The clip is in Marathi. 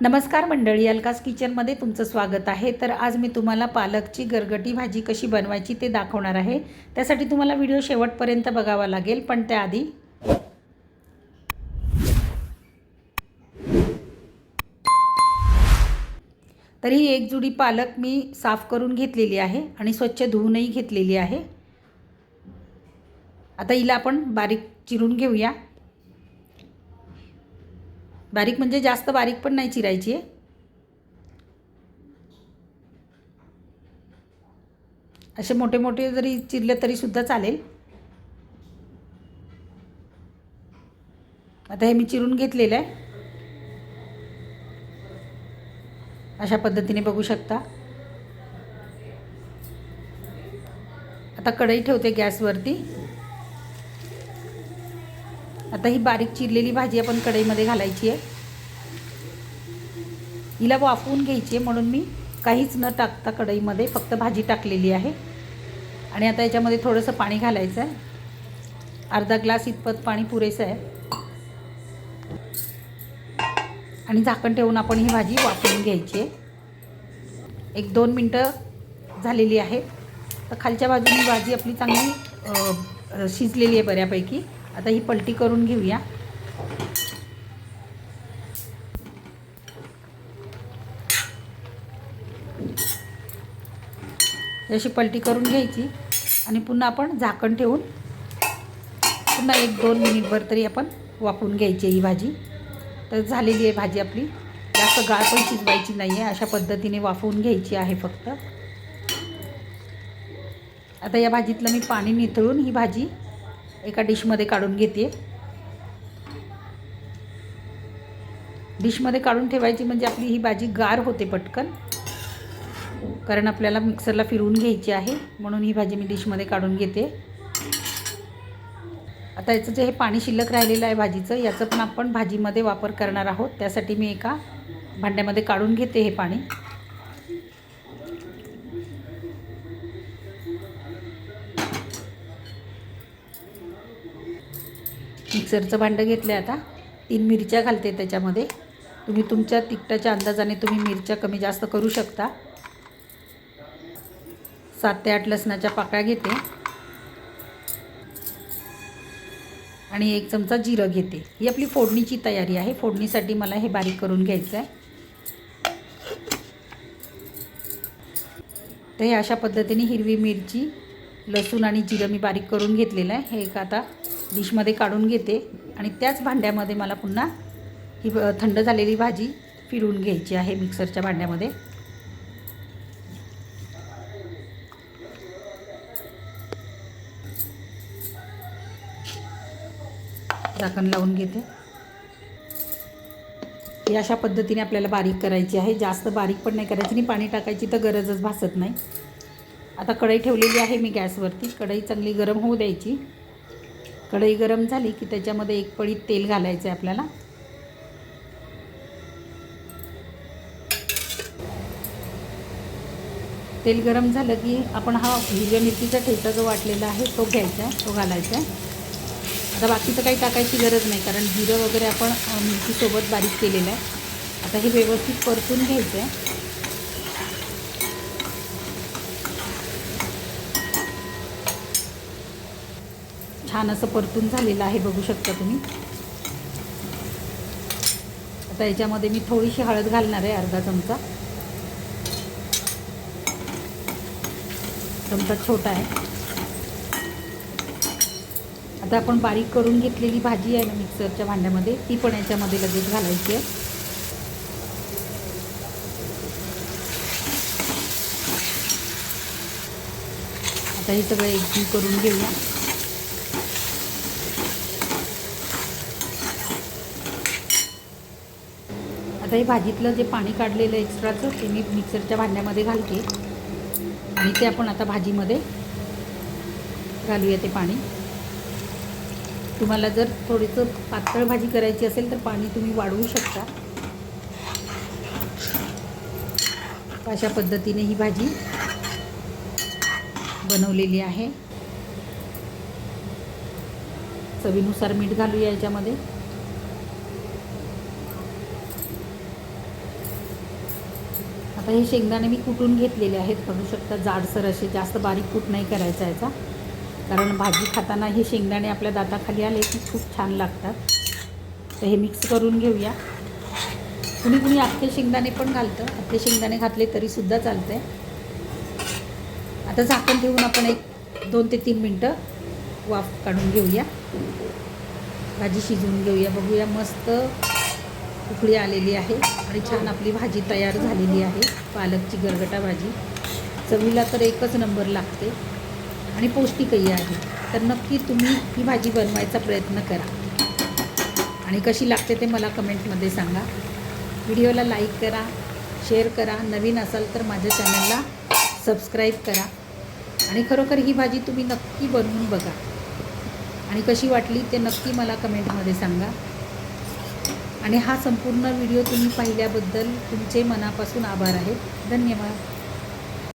नमस्कार मंडळी अलकास किचनमध्ये तुमचं स्वागत आहे. तर आज मी तुम्हाला पालकची गरगटी भाजी कशी बनवायची ते दाखवणार आहे. त्यासाठी तुम्हाला व्हिडिओ शेवटपर्यंत बघावा लागेल पण त्याआधी तर ही एक जुडी पालक मी साफ करून घेतलेली आहे आणि स्वच्छ धुवूनही घेतलेली आहे. आता हिला आपण बारीक चिरून घेऊया. बारीक म्हणजे जास्त बारीक पण नाही चिरायची आहे. असे मोठे मोठे जरी चिरले तरीसुद्धा चालेल. आता हे मी चिरून घेतलेलं आहे. अशा पद्धतीने बघू शकता. आता कढई ठेवते गॅसवरती. आता ही बारीक चिरलेली भाजी आपण कढईमध्ये घालायची आहे. हिला वाफवून घ्यायची आहे म्हणून मी काहीच न टाकता कढईमध्ये फक्त भाजी टाकलेली आहे. आणि आता याच्यामध्ये थोडंसं पाणी घालायचं आहे. अर्धा ग्लास इतपत पाणी पुरेसं आहे. आणि झाकण ठेवून आपण ही भाजी वाफवून घ्यायची आहे. एक दोन मिनटं झालेली आहे. तर खालच्या बाजूने भाजी आपली चांगली शिजलेली आहे बऱ्यापैकी. आता ही पलटी करून घेऊया. अशी पलटी करून घ्यायची आणि पुन्हा आपण झाकण ठेवून पुन्हा एक दोन मिनिटभर तरी आपण वापरून घ्यायची ही भाजी. तर झालेली आहे भाजी आपली. जास्त गाळ पण शिजवायची नाही आहे अशा पद्धतीने वाफवून घ्यायची आहे फक्त. आता या भाजीतलं मी पाणी निथळून ही भाजी एका डिशमध्ये काढून घेते. डिशमध्ये काढून ठेवायची म्हणजे आपली ही भाजी गार होते पटकन. कारण आपल्याला मिक्सरला फिरवून घ्यायची आहे म्हणून ही भाजी मी डिशमध्ये काढून घेते. आता याचं जे हे पाणी शिल्लक राहिलेलं आहे भाजीचं याचं पण आपण भाजीमध्ये वापर करणार आहोत. त्यासाठी मी एका भांड्यामध्ये काढून घेते हे पाणी. मिक्सरचं भांडं घेतलं आहे आता. तीन मिरच्या घालते त्याच्यामध्ये. तुम्ही तुमच्या तिखटाच्या अंदाजाने तुम्ही मिरच्या कमी जास्त करू शकता. सात ते आठ लसणाच्या पाकळ्या घेते. आणि एक चमचा जिरं घेते. ही आपली फोडणीची तयारी आहे. फोडणीसाठी मला हे बारीक करून घ्यायचं आहे तर हे अशा पद्धतीने हिरवी मिरची लसूण आणि जिरं मी बारीक करून घेतलेलं आहे. हे एक आता डिशमध्ये काढून घेते. आणि त्याच भांड्यामध्ये मला पुन्हा ही थंड झालेली भाजी फिरवून घ्यायची आहे मिक्सरच्या भांड्यामध्ये. झाकण लावून घेते. ही अशा पद्धतीने आपल्याला बारीक करायची आहे. जास्त बारीक पण नाही करायची आणि पाणी टाकायची तर गरजच भासत नाही. आता कढई ठेवलेली आहे मी गॅसवरती. कढई चांगली गरम होऊ द्यायची. कढई गरम झाली की त्याच्यामध्ये एक पळी तेल घालायचं आहे आपल्याला. तेल गरम झालं की आपण हा हिरव्या मिरचीचा ठेचा जो वाटलेला आहे तो घ्यायचा आहे तो घालायचा. आहे आता बाकीचं काही टाकायची गरज नाही कारण जिरं वगैरे आपण मिरचीसोबत बारीक केलेलं आहे. आता हे व्यवस्थित परतून घ्यायचं आहे छान असं परतून झालेलं आहे बघू शकता तुम्ही. आता याच्यामध्ये मी थोडीशी हळद घालणार आहे अर्धा चमचा. चमचा छोटा आहे. आता आपण बारीक करून घेतलेली भाजी आहे ना मिक्सरच्या भांड्यामध्ये ती पण याच्यामध्ये लगेच घालायची आहे. आता हे सगळं एकजीव करून घेऊया. आता हे भाजीतलं जे पाणी काढलेलं एक्स्ट्राचं ते मी मिक्सरच्या भांड्यामध्ये घालते. आणि ते आपण आता भाजीमध्ये घालूया ते पाणी. तुम्हाला जर थोडीसं पातळ भाजी करायची असेल तर पाणी तुम्ही वाढवू शकता. अशा पद्धतीने ही भाजी बनवलेली आहे. चवीनुसार मीठ घालूया याच्यामध्ये. आता हे शेंगदाणे मी कुटून घेतलेले आहेत बघू शकता जाडसर असे जास्त बारीक कूट नाही करायचा याचा. कारण भाजी खाताना हे शेंगदाणे आपल्या दाताखाली आले की खूप छान लागतात. तर हे मिक्स करून घेऊया. कुणी कुणी अख्खे शेंगदाणे पण घालतं. अख्खे शेंगदाणे घातले तरीसुद्धा चालतं आहे आता झाकण ठेवून आपण एक दोन ते तीन मिनटं वाफ काढून घेऊया. भाजी शिजवून घेऊया. बघूया मस्त उकळी आलेली आहे आणि छान आपली भाजी तयार झालेली आहे पालकची गरगटा भाजी. चवीला तर एकच नंबर लागते आणि पौष्टिकही आहे. तर नक्की तुम्ही ही भाजी बनवायचा प्रयत्न करा. आणि कशी लागते ते मला कमेंटमध्ये सांगा. व्हिडिओला लाईक करा शेअर करा. नवीन असाल तर माझ्या चॅनलला सबस्क्राईब करा. आणि खरोखर ही भाजी तुम्ही नक्की बनवून बघा. आणि कशी वाटली ते नक्की मला कमेंटमध्ये सांगा. आणि हा संपूर्ण व्हिडिओ तुम्ही पाहिल्याबद्दल तुमचे मनापासून आभार आहेत धन्यवाद.